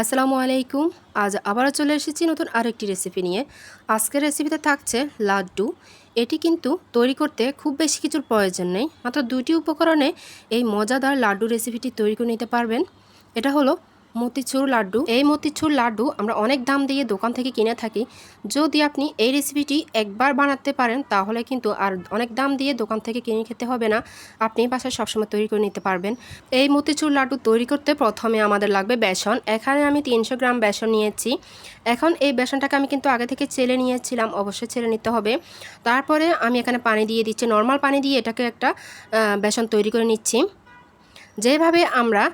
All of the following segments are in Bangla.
আসসালামু আলাইকুম। আজ আবারও চলে এসেছি নতুন আরেকটি রেসিপি নিয়ে। আজকের রেসিপিতে থাকছে লাড্ডু। এটি কিন্তু তৈরি করতে খুব বেশি কিছুর প্রয়োজন নেই। মাত্র দুটি উপকরণে এই মজাদার লাড্ডু রেসিপিটি তৈরি করে নিতে পারবেন। এটা হলো মতিচুর লাড্ডু। এই মতিচুর লাড্ডু আমরা অনেক দাম দিয়ে দোকান থেকে কিনে থাকি। যদি আপনি এই রেসিপিটি একবার বানাতে পারেন, তাহলে কিন্তু আর অনেক দাম দিয়ে দোকান থেকে কিনে খেতে হবে না। আপনি বাসায় সবসময় তৈরি করে নিতে পারবেন। এই মতিচুর লাড্ডু তৈরি করতে প্রথমে আমাদের লাগবে বেসন। এখানে আমি তিনশো গ্রাম বেসন নিয়েছি। এখন এই বেসনটাকে আমি কিন্তু আগে থেকে চেলে নিয়েছিলাম, অবশ্যই ছেলে নিতে হবে। তারপরে আমি এখানে পানি দিয়ে দিচ্ছি নর্মাল পানি দিয়ে এটাকে একটা বেসন তৈরি করে নিচ্ছি। যেভাবে আমরা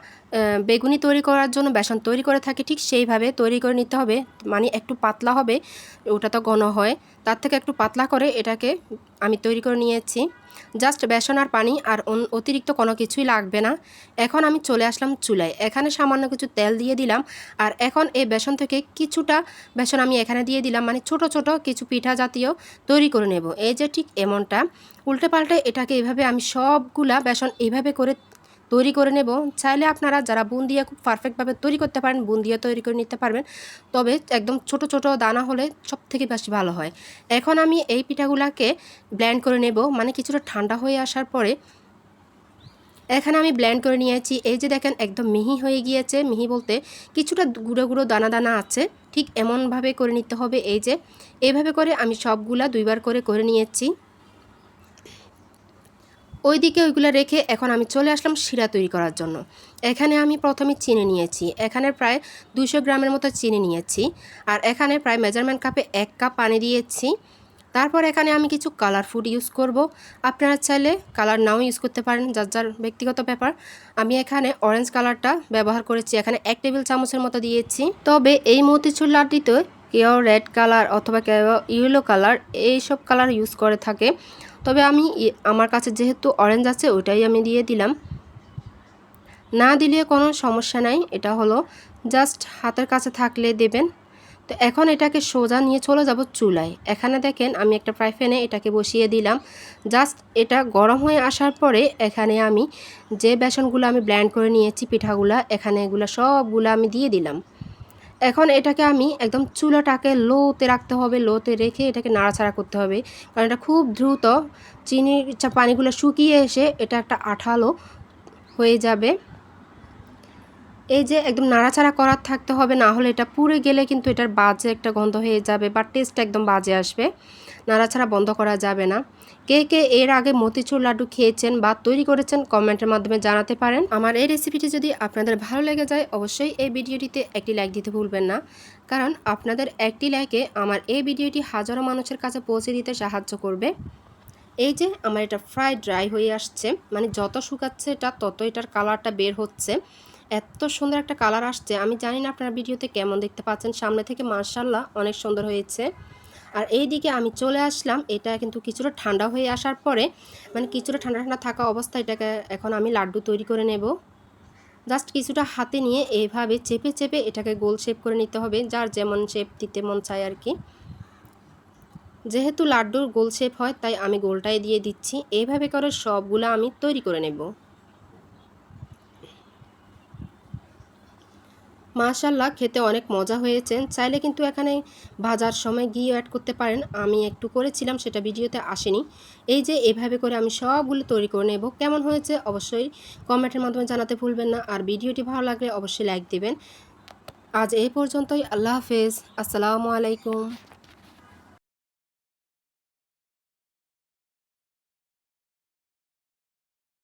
বেগুনি তৈরি করার জন্য বেসন তৈরি করে থাকি, ঠিক সেইভাবে তৈরি করে নিতে হবে। মানে একটু পাতলা হবে, ওটা তো ঘন হয়। তার থেকে একটু পাতলা করে এটাকে আমি তৈরি করে নিয়েছি। জাস্ট বেসন আর পানি আর অতিরিক্ত কোনো কিছুই লাগবে না। এখন আমি চলে আসলাম চুলায়। এখানে সামান্য কিছু তেল দিয়ে দিলাম। আর এখন এই বেসন থেকে কিছুটা বেসন আমি এখানে দিয়ে দিলাম। মানে ছোট ছোট কিছু পিঠা জাতীয় তৈরি করে নেব। এই যে ঠিক এমনটা, উল্টে পাল্টে এটাকে এভাবে আমি সবগুলা বেসন এইভাবে করে তৈরি করে নেব। চাইলে আপনারা যারা বুন্দিয়া খুব পারফেক্টভাবে তৈরি করতে পারেন, বুন্দিয়া তৈরি করে নিতে পারবেন। তবে একদম ছোট ছোট দানা হলে সব থেকে বেশি ভালো হয়। এখন আমি এই পিঠাগুলাকে ব্ল্যান্ড করে নেব। মানে কিছুটা ঠান্ডা হয়ে আসার পরে এখানে আমি ব্ল্যান্ড করে নিয়েছি। এই যে দেখেন, একদম মিহি হয়ে গিয়েছে। মিহি বলতে কিছুটা গুঁড়ো গুঁড়ো দানা দানা আছে। ঠিক এমনভাবে করে নিতে হবে। এই যে, এইভাবে করে আমি সবগুলা দুইবার করে করে নিয়েছি। ওই দিকে ওইগুলো রেখে এখন আমি চলে আসলাম শিরা তৈরি করার জন্য। এখানে আমি প্রথমে চিনি নিয়েছি। এখানে প্রায় দুশো গ্রামের মতো চিনি নিয়েছি। আর এখানে প্রায় মেজারমেন্ট কাপে এক কাপ পানি দিয়েছি। তারপর এখানে আমি কিছু কালার ফুড ইউজ করব। আপনারা চাইলে কালার নাও ইউজ করতে পারেন, যার যার ব্যক্তিগত ব্যাপার। আমি এখানে অরেঞ্জ কালারটা ব্যবহার করেছি। এখানে এক টেবিল চামচের মতো দিয়েছি। তবে এই মতিচুর লাড্ডিতে কেউ রেড কালার অথবা কেউ ইয়েলো কালার, এইসব কালার ইউজ করে থাকে। তবে আমি আমার কাছে যেহেতু অরেঞ্জ আছে, ওইটাই আমি দিয়ে দিলাম। না দিলে কোনো সমস্যা নাই, এটা হলো জাস্ট হাতের কাছে থাকলে দেবেন। তো এখন এটাকে সোজা নিয়ে চলে যাব চুলায়। এখানে দেখেন আমি একটা ফ্রাই প্যানে এটাকে বসিয়ে দিলাম। জাস্ট এটা গরম হয়ে আসার পরে এখানে আমি যে বেসনগুলো আমি ব্ল্যান্ড করে নিয়েছি, পিঠাগুলা, এখানে এগুলো সবগুলো আমি দিয়ে দিলাম। এখন এটাকে আমি একদম চুলাটাকে লোতে রাখতে হবে, লোতে রেখে এটাকে নাড়াছাড়া করতে হবে। কারণ এটা খুব দ্রুত চিনি পানিগুলো শুকিয়ে এসে এটা একটা আঠালো হয়ে যাবে। এই যে একদম নাড়াছাড়া করার থাকতে হবে, না হলে এটা পুড়ে গেলে কিন্তু এটার বাজে একটা গন্ধ হয়ে যাবে বা টেস্ট একদম বাজে আসবে। নাড়াচাড়া বন্ধ করা যাবে না। কে কে এর আগে মতিচুর লাড্ডু খেয়েছেন বা তৈরি করেছেন কমেন্টের মাধ্যমে জানাতে পারেন। আমার এই রেসিপিটি যদি আপনাদের ভালো লেগে যায়, অবশ্যই এই ভিডিওটিতে একটি লাইক দিতে ভুলবেন না। কারণ আপনাদের একটি লাইকে আমার এই ভিডিওটি হাজারো মানুষের কাছে পৌঁছে দিতে সাহায্য করবে। এই যে আমার এটা ফ্রাই ড্রাই হয়ে আসছে মানে যত শুকাচ্ছে এটা তত এটার কালারটা বের হচ্ছে। এত সুন্দর একটা কালার আসছে। আমি জানি না আপনারা ভিডিওতে কেমন দেখতে পাচ্ছেন। সামনে থেকে মার্শাল্লাহ অনেক সুন্দর হয়েছে। আর এই দিকে আমি চলে আসলাম। এটা কিন্তু কিছুটা ঠান্ডা হয়ে আসার পরে মানে কিছুটা ঠান্ডা ঠান্ডা থাকা অবস্থা, এটাকে এখন আমি লাড্ডু তৈরি করে নেব। জাস্ট কিছুটা হাতে নিয়ে এইভাবে চেপে চেপে এটাকে গোল শেপ করে নিতে হবে, যার যেমন শেপ দিতে মন চায় আর কি। যেহেতু লাড্ডুর গোল শেপ হয়, তাই আমি গোলটাই দিয়ে দিচ্ছি। এইভাবে করে সবগুলো আমি তৈরি করে নেব। মাশাল্লাহ খেতে অনেক মজা হয়েছে। চাইলে কিন্তু এখানে ভাজার সময় গিয়ে অ্যাড করতে পারেন। আমি একটু করেছিলাম, সেটা ভিডিওতে আসেনি। এই যে, এভাবে করে আমি সবগুলো তৈরি করে নেব। কেমন হয়েছে অবশ্যই কমেন্টের মাধ্যমে জানাতে ভুলবেন না। আর ভিডিওটি ভালো লাগলে অবশ্যই লাইক দেবেন। আজ এই পর্যন্তই। আল্লাহ হাফেজ। আসসালামু আলাইকুম।